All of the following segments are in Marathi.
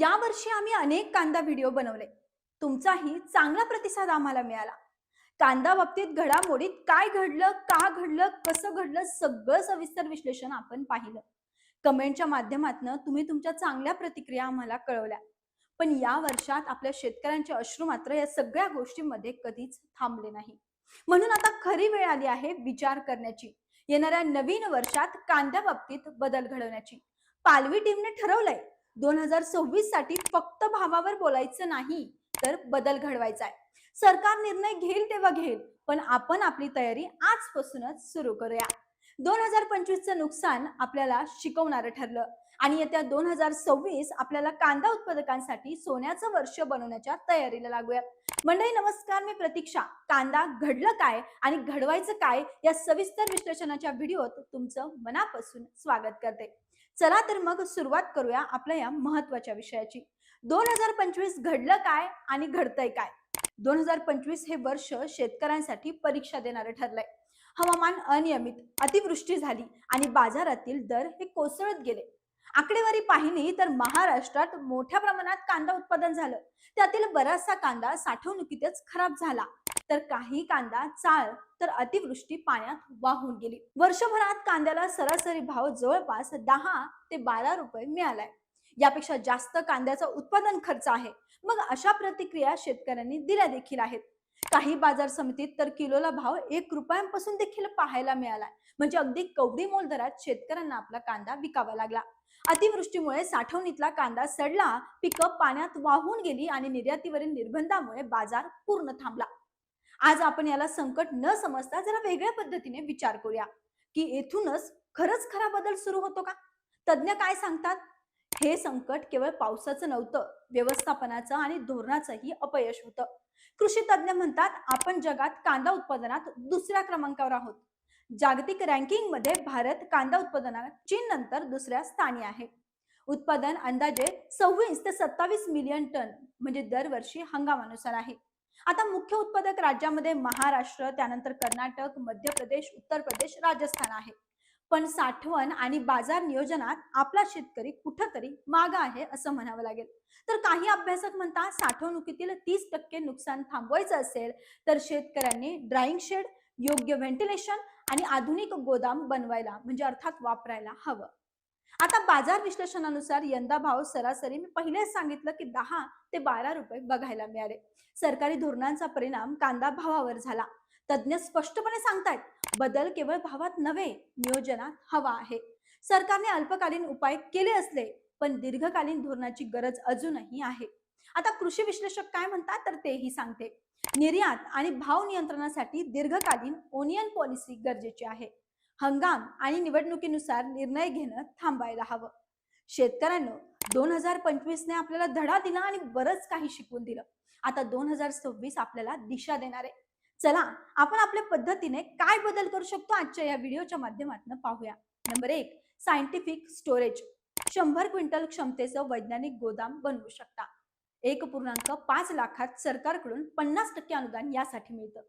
यावर्षी आम्ही अनेक कांदा व्हिडिओ बनवले. तुमचाही चांगला प्रतिसाद आम्हाला मिळाला. कांदा बाबतीत घडामोडीत काय घडलं का घडलं कसं घडलं सगळं सविस्तर विश्लेषण आपण पाहिलं. कमेंटच्या माध्यमातून तुम्ही तुमच्या चांगल्या प्रतिक्रिया आम्हाला कळवल्या. पण या वर्षात आपल्या शेतकऱ्यांचे अश्रू मात्र या सगळ्या गोष्टींमध्ये कधीच थांबले नाही. म्हणून आता खरी वेळ आली आहे विचार करण्याची. येणाऱ्या नवीन वर्षात कांद्या बाबतीत बदल घडवण्याची. पालवी टीमने ठरवलंय दोन हजार सव्वीससाठी फक्त भावावर बोलायचं नाही तर बदल घडवायचा आहे. सरकार निर्णय घेईल तेव्हा घेईल पण आपण आपली तयारी आजपासूनच सुरू करूया. दोन हजार पंचवीसचं नुकसान आपल्याला शिकवणारं ठरलं. आणि येत्या दोन हजार सव्वीस आपल्याला कांदा उत्पादकांसाठी सोन्याचं वर्ष बनवण्याच्या तयारीला लागूया. मंडळी नमस्कार मी प्रतीक्षा. कांदा घडलं काय आणि घडवायचं काय या सविस्तर विश्लेषणाच्या व्हिडिओत तुमचं मनापासून स्वागत करते. चला तर मग सुरुवात करूया आपल्या या महत्त्वाच्या विषयाची. दोन हजार पंचवीस घडलं काय आणि घडतंय काय? दोन हजार पंचवीस हे वर्ष शेतकऱ्यांसाठी परीक्षा देणारं ठरलंय. हवामान अनियमित अतिवृष्टी झाली आणि बाजारातील दर हे कोसळत गेले. आकडेवारी पाहिली तर महाराष्ट्रात मोठ्या प्रमाणात कांदा उत्पादन झालं. त्यातील बराचसा कांदा साठवणुकीतच खराब झाला. तर काही कांदा चाळ तर अतिवृष्टी पाण्यात वाहून गेली. वर्षभरात कांद्याला सरासरी भाव जवळपास दहा ते बारा रुपये मिळालाय. यापेक्षा जास्त कांद्याचा उत्पादन खर्च आहे. मग अशा प्रतिक्रिया शेतकऱ्यांनी दिल्या देखील आहेत. काही बाजार समितीत तर किलोला भाव एक रुपयांपासून देखील पाहायला मिळाला म्हणजे अगदी कवडी मोल दरात शेतकऱ्यांना आपला कांदा विकावा लागला. अतिवृष्टीमुळे साठवणीतला कांदा सडला पिकं पाण्यात वाहून गेली आणि निर्यातीवरील निर्बंधामुळे बाजार पूर्ण थांबला. आज आपण याला संकट न समजता जरा वेगळ्या पद्धतीने विचार करूया. की येथूनच खरंच खरा बदल सुरू होतो का? तज्ज्ञ काय सांगतात? हे संकट केवळ पावसाचं नव्हतं व्यवस्थापनाचं आणि धोरणाचंही अपयश होतं. कृषी तज्ज्ञ म्हणतात आपण जगात कांदा उत्पादनात दुसऱ्या क्रमांकावर आहोत. जागतिक रँकिंगमध्ये भारत कांदा उत्पादनात चीन नंतर दुसऱ्या स्थानी आहे. उत्पादन अंदाजे सव्वीस ते सत्तावीस मिलियन टन म्हणजे दरवर्षी हंगामानुसार आहे. आता मुख्य उत्पादक राज्यामध्ये महाराष्ट्र त्यानंतर कर्नाटक मध्य प्रदेश उत्तर प्रदेश राजस्थान आहे. पण साठवण आणि बाजार नियोजनात आपला शेतकरी कुठंतरी मागा आहे असं म्हणावं लागेल. तर काही अभ्यासक म्हणतात साठवणुकीतील तीस टक्के नुकसान थांबवायचं असेल तर शेतकऱ्यांनी ड्राईंग शेड योग्य व्हेंटिलेशन आणि आधुनिक गोदाम बनवायला म्हणजे अर्थात वापरायला हवं. आता बाजार विश्लेषणानुसार यंदा भाव सरासरी मी पहिलेच सांगितलं की दहा ते बारा रुपये बघायला मिळाले. सरकारी धोरणांचा परिणाम कांदा भावावर झाला. तज्ज्ञ स्पष्टपणे सांगतायत बदल केवळ भावात नव्हे नियोजनात हवा आहे. सरकारने अल्पकालीन उपाय केले असले पण दीर्घकालीन धोरणाची गरज अजूनही आहे. आता कृषी विश्लेषक काय म्हणतात तर तेही सांगते. निर्यात आणि भाव नियंत्रणासाठी दीर्घकालीन ओनियन पॉलिसी गरजेची आहे. हंगाम आणि निवडणुकीनुसार निर्णय घेणं थांबायला हवं. शेतकऱ्यांनो दोन हजार पंचवीसने आपल्याला धडा दिला आणि बरंच काही शिकवून दिलं. आता दोन हजार सव्वीस आपल्याला दिशा देणार. आहे चला आपण आपल्या पद्धतीने काय बदल करू शकतो आजच्या या व्हिडिओच्या माध्यमातून पाहूया. नंबर एक सायंटिफिक स्टोरेज. शंभर क्विंटल क्षमतेचं वैज्ञानिक गोदाम बनवू शकता. एक पूर्णांक पाच लाखात सरकारकडून पन्नास टक्के अनुदान यासाठी मिळतं.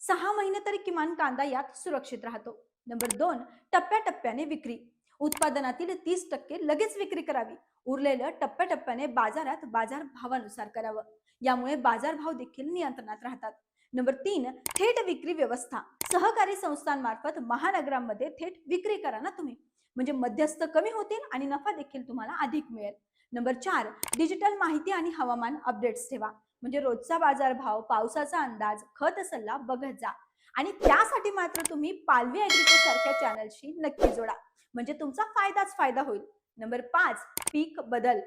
सहा महिने तरी किमान कांदा यात सुरक्षित राहतो. नंबर दोन टप्प्याटप्प्याने विक्री. उत्पादनातील तीस टक्के लगेच विक्री करावी. उरलेलं टप्प्याटप्प्याने बाजारात बाजार भावानुसार करावं. यामुळे बाजारभाव देखील नियंत्रणात राहतात. नंबर तीन थेट विक्री व्यवस्था. सहकारी संस्थांमार्फत महानगरांमध्ये थेट विक्री करा ना तुम्ही. म्हणजे मध्यस्थ कमी होतील आणि नफा देखील तुम्हाला अधिक मिळेल. नंबर चार डिजिटल माहिती आणि हवामान अपडेट्स ठेवा. म्हणजे रोजचा बाजारभाव पावसाचा अंदाज खत सल्ला बघत जा. आणि त्यासाठी मात्र तुम्ही पालवी ऍग्रिको सारख्या चॅनलशी नक्की जोडा. म्हणजे तुमचा फायदाच फायदा होईल. नंबर पाच पीक बदल.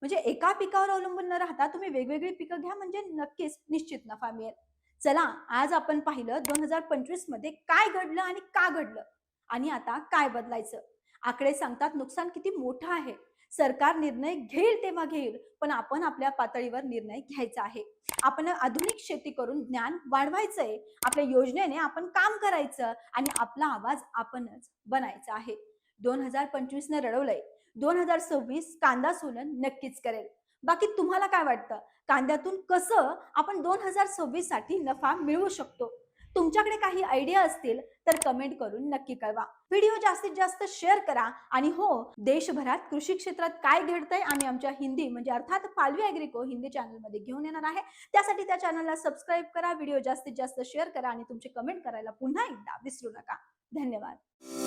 म्हणजे एका पिकावर अवलंबून न राहता तुम्ही वेगवेगळी पिकं घ्या म्हणजे नक्कीच निश्चित नफा मिळेल. चला आज आपण पाहिलं दोन हजार पंचवीसमध्ये काय घडलं आणि का घडलं? आणि आता काय बदलायचं? आकडे सांगतात नुकसान किती मोठं आहे. सरकार निर्णय घेईल तेव्हा घेईल पण आपण आपल्या पातळीवर निर्णय घ्यायचा आहे. आपण आधुनिक शेती करून ज्ञान वाढवायचंय. आपल्या योजनेने आपण काम करायचं आणि आपला आवाज आपणच बनायचा आहे. दोन हजार पंचवीस ने रडवलंय. दोन हजार सव्वीस कांदा सोलन नक्कीच करेल. बाकी तुम्हाला काय वाटतं? कांद्यातून कसं आपण दोन हजार सव्वीससाठी नफा मिळवू शकतो? तुमच्याकडे काही आयडिया असतील तर कमेंट करून नक्की कळवा. व्हिडिओ जास्तीत जास्त शेअर करा आणि हो देशभरात कृषी क्षेत्रात काय घडतंय आम्ही आमच्या हिंदी म्हणजे अर्थात पालवी अॅग्रिको हिंदी चॅनलमध्ये घेऊन येणार आहे. त्यासाठी त्या चॅनलला सबस्क्राईब करा व्हिडिओ जास्तीत जास्त शेअर करा आणि तुमचे कमेंट करायला पुन्हा एकदा विसरू नका. धन्यवाद.